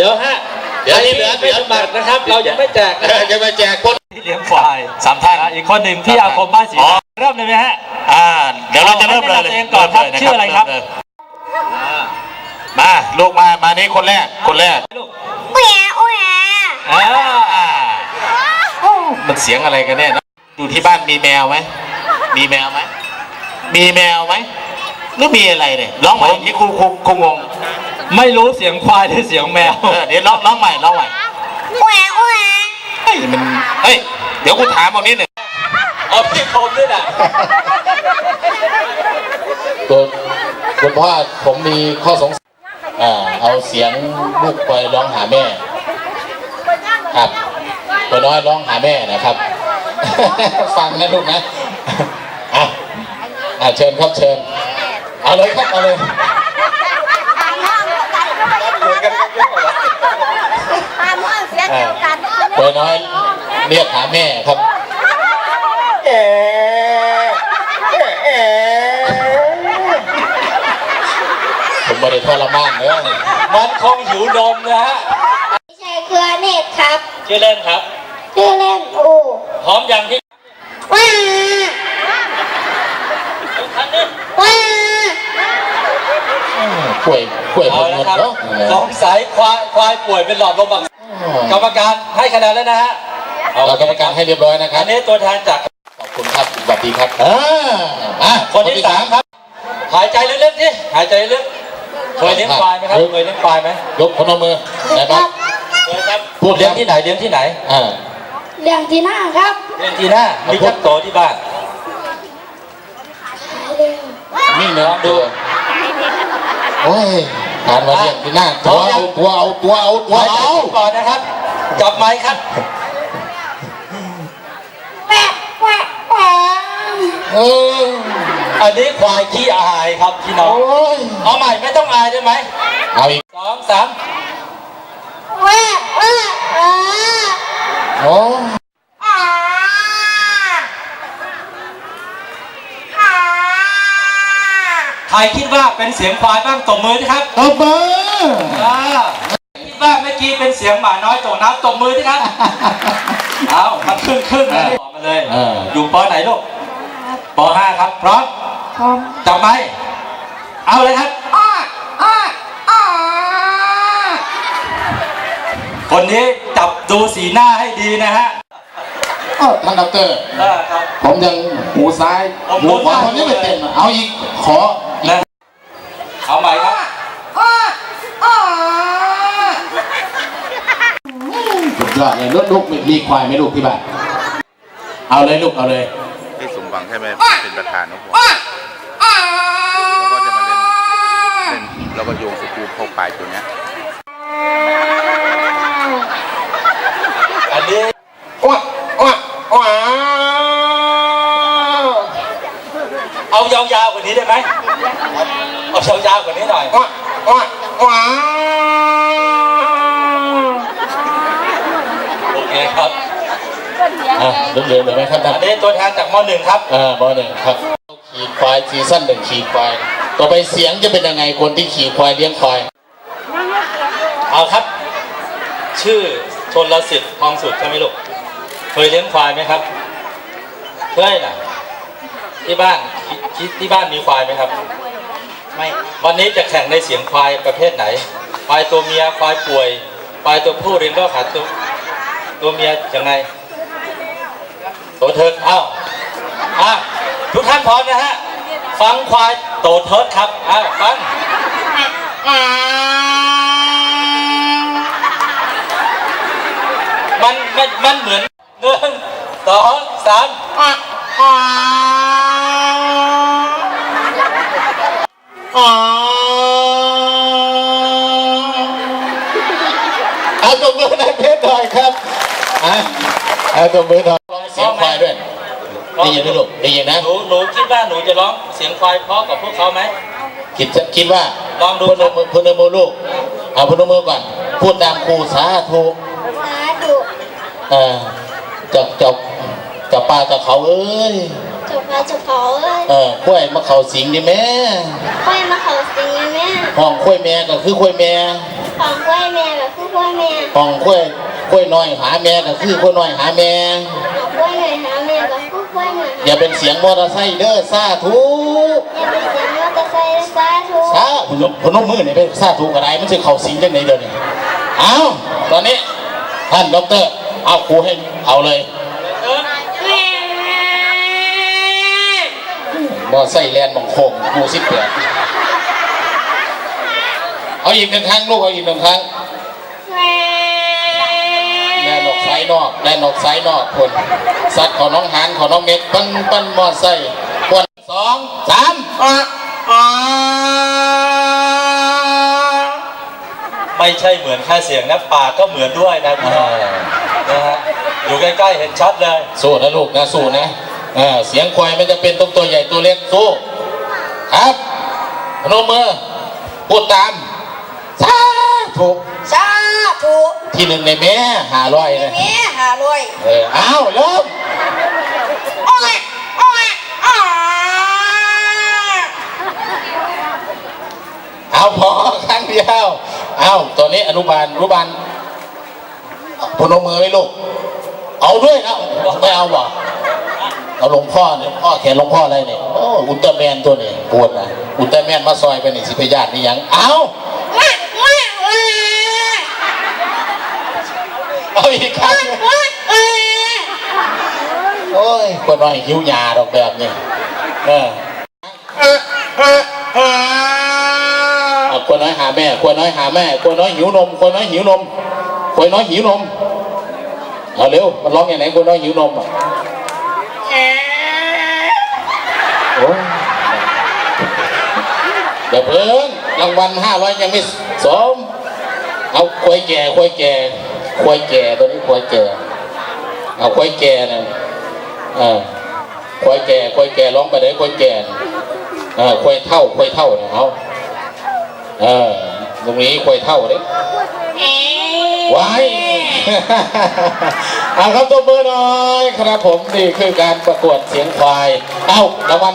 เดี๋ยวฮะเดี๋ยวที่เหลือใครไม่สมัครนะครับ เรายังไม่แจกนะเออจะมาแจกคนที่เลี้ยงควายสามท่านอีกคนหนึ่งที่อาคมบ้านศรีอ๋อเริ่มเลยไหมฮะอ่าเดี๋ยวเราจะเริ่มเลยเอาให้แนะนำตัวเองก่อนครับเมเลยชื่ออะไรครับเมเลยมาลูกมามานี่คนแรกคนแรกโอ้ยโอ้ยอ่าอ่ามันเสียงอะไรกันเนี่ยดูที่บ้านมีแมวไหมมีแมวไหมมีแมวไหมหรือมีอะไรเนี่ยร้องใหม่ที่ครูครูครูงง ไม่รู้เสียงควายหรือเสียงแมว เออเดี๋ยวร้องร้องใหม่ร้องใหม่โอ้ยโอ้ยเฮ้ยมันเฮ้ยเดี๋ยวกูถามเอานิดหนึ่งเอาพี่คมด้วยนะตัวคุณพ่อผมมีข้อสงสัยอ่าเอาเสียงลูกไปร้องหาแม่ ครับตัวน้อยร้องหาแม่นะครับ ฟังนะลูกนะอะอะเชิญครับเชิญ เอาเลยครับเอาเลย ตามห้ องเสียงเดียวกันตัวน้อยเรียกหาแม่ครับผมไม่ได้ทรมานเนอะมันคงหิวนมนะฮะใช่เครือเนตรครับ ชื่อเล่นครับ ชื่อเล่นอูพร้อมยังพี่ว้าทันนี้ว้าป่วยป่วยผเอามละหมดครับเนาะสงสัยควายควายป่วยเป็นหลอดลมอัก เสบกรรมการให้คะแนนแล้วนะฮะเรากรรมการให้เรียบร้อยนะครัอับนนี้ตัวแทนจากขอบคุณครับสวัสดีครับอ่ามาคนที่สามครับ หายใจลึกๆสิหายใจลึกเคยเลี้ยงควายไหมครับเคยเลี้ยงควายไหมยกพนมมือไหนบ้างเคยครับพูดเลี้ยงที่ไหนเลี้ยงที่ไหนอ่าเรื่องที่หน้าครับเลี้ยงที่หน้ามีจักโตที่บ้านนี่เนื้อดูโอ้ย การมาเรียกที่หน้าตัวเอาตัวเอาตัวเอาตัวเอาก่อนนะครับจับไม้ครับเอออันนี้ควายขี้อายครับพี่น้องเอาใหม่ไม่ต้องอายได้ไหมเอาอีกสองสามโอ้ย อ่าอ่า ใครคิดว่าเป็นเสียงควายบ้างตบมือนะครับตบมืออ่าคิดว่าเมื่อกี้เป็นเสียงหมาน้อยตกน้ำตบมือสิครับเอามันครึ่งครึ่งๆนะบอกมาเลยเอออยู่ปไหนลูกปห้าครับพร้อมพร้อมจับไม้เอาเลยครับอ้าอ้าอ้าคนนี้จับดูสีหน้าให้ดีนะฮะเอ้าท่านดอกเตอรอ่าครับผมยังหูซ้ายผมหูขวาผมคนนี้ไม่เต็มอะเอาอีกขอ นะเอาใหม่ครับ อ้าอ้า สุด ยอดเลยลูกลูกมีควายไหมลูกที่บ้านเอาเลยลูกเอาเลยที่สมหวังใช่ไหมเป็นประธานของผมอ้าอ้าแล้วก็จะมาเล่นเล่นแล้วก็โยงสกรูเข้าปลายตัวเนี้ยอันนี้ว้าว้าว้าเอายาวๆกว่านี้ได้ไหมเอายาวๆกว่านี้หน่อยว้าว้าว้า โอเคครับ อะเหลือๆเหลือไหมครับท่านอันนี้ตัวแทนจากมหนึ่งครับอ่าบอหนึ่งครับขี่ควายซีซั่นหนึ่งขี่ควายต่อไปเสียงจะเป็นยังไงคนที่ขี่ควายเลี้ยงควายเอาครับ ชื่อชนลสิทธิ์ทองสุดใช่ไหมลูกเคยเลี้ยงควายไหมครับเคยนะที่บ้านที่ที่บ้านมีควายไหมครับไม่วันนี้จะแข่งในเสียงควายประเภทไหน ควายตัวเมียควายป่วยควายตัวผู้เรียนก็ขาดตัวตัวเมียยังไง ตัวเทิร์กอ้าอะทุกท่านพร้อมนะฮะ ฟังควายโตเทิร์ครับอ้าวฟังมันมันมันเหมือนหนึ่งสองสามอ้าอ้าอ๋อเอาตัวมือในเพชรหน่อยครับ อะเอาตัวมือหน่อยเสียงควายด้วยได้ยินไหมลูกได้ยินนะหนูหนูคิดว่าหนูจะร้องเสียงควายเพราะกับพวกเขาไหมคิดจะคิดว่าลองดูพคนรับมมือพนมมือลูกเอาพนมมือก่อน พูดตามครูสาธุสาธุเอ่าจับจับจับปลาจับเขาเอ้ยเจ้าพระเจ้าเขาเอ้ยเออกล้วยมาเขาสิงดิแม่ค่อยมาเขาสิงแม่ห้องกล้วยแม่ก็คือกล้วยแม่คของกล้วยแม่กับคือกล้วยแม่ห้องกล้วย กล้วยน้อยหาแม่ก็คือกล้วยน้อยหาแม่ของกล้วยหน่อยหาแม่กับคือกล้วยหน่อยอย่าเป็นเสียงมอเตอร์ไซค์เด้อซาทุอย่าไปเสียงมอเตอร์ไซค์สาธุซาพนมพนมมือนี่เป็นซาทุกอะไรมันจะเข้าสิงจังไหนเดี๋ยวนี้เอาตอนนี้ท่านด็อกเตอร์เอาครูให้เอาเลยมอไซค์แลนด์บังโคงหมูสิบแปดเอาอีกหนึ่งครั้งลูกเอาอีกหนึ่งครั้ง นออกซ้ายนอกแล่นออกซ้ายนอกคนสัตว์ของน้องหานของน้องเม็ดปั้นปั้นมอไซค์คนสองสามไม่ใช่เหมือนแค่เสียงนะปากก็เหมือนด้วยนะพี่น้องนะฮะอยู่ใกล้ๆเห็นชัดเลยสู้นะลูกนะสู้นะเออเสียงควายไม่จะเป็นต้องตัวใหญ่ตัวเล็กสู้ครับพนมมือพูดตามสาธุสาธุ ที่หนึ่งในแม่หาร้อยเลยแม่หาลอยเอออ้าวเริ่มอ้อยอ้อยอ้าเอาพอครั้งเดียวเอาตอนนี้อนุบาลอนุบาลพนมมือไว้ลูก เอาด้วยนะไม่เอาบ่เอาหลวงพ่อเนี่ยพ่อแขนหลวงพ่ออะไรเนี่ยโอ้อุลตร้าแมนตัวนี้ปวดนะอุลตร้าแมนมาซอยไปนี่สิพยาธินี่ยังเอาเอาอีกครั้งหนึ่งโอ้ย คนน้อยหิวยาดอกแบบนี้เออเอาคนน้อยหาแม่คนน้อยหาแม่คนน้อยหิวนมคนน้อยหิวนมคนน้อยหิวนมเอาเร็วมันร้องอย่างไหนคนน้อยหิวนมอะโอ้ยเดี๋ยวเพิ่งรางวัลห้าร้อยยังไม่สมเอาควายแก่ควายแก่ควายแก่ตัวนี้ควายแก่เอาควายแก่นะเออควายแก่ควายแก่ร้องไปเลยควายแก่น่ะเออควายเท่าควายเท่านะเอาเออตรงนี้ควายเท่าเด้ไว้เอาครับตัวเบอร์หน่อย ครับผมนี่คือการประกวดเสียงควาย เอารางวัล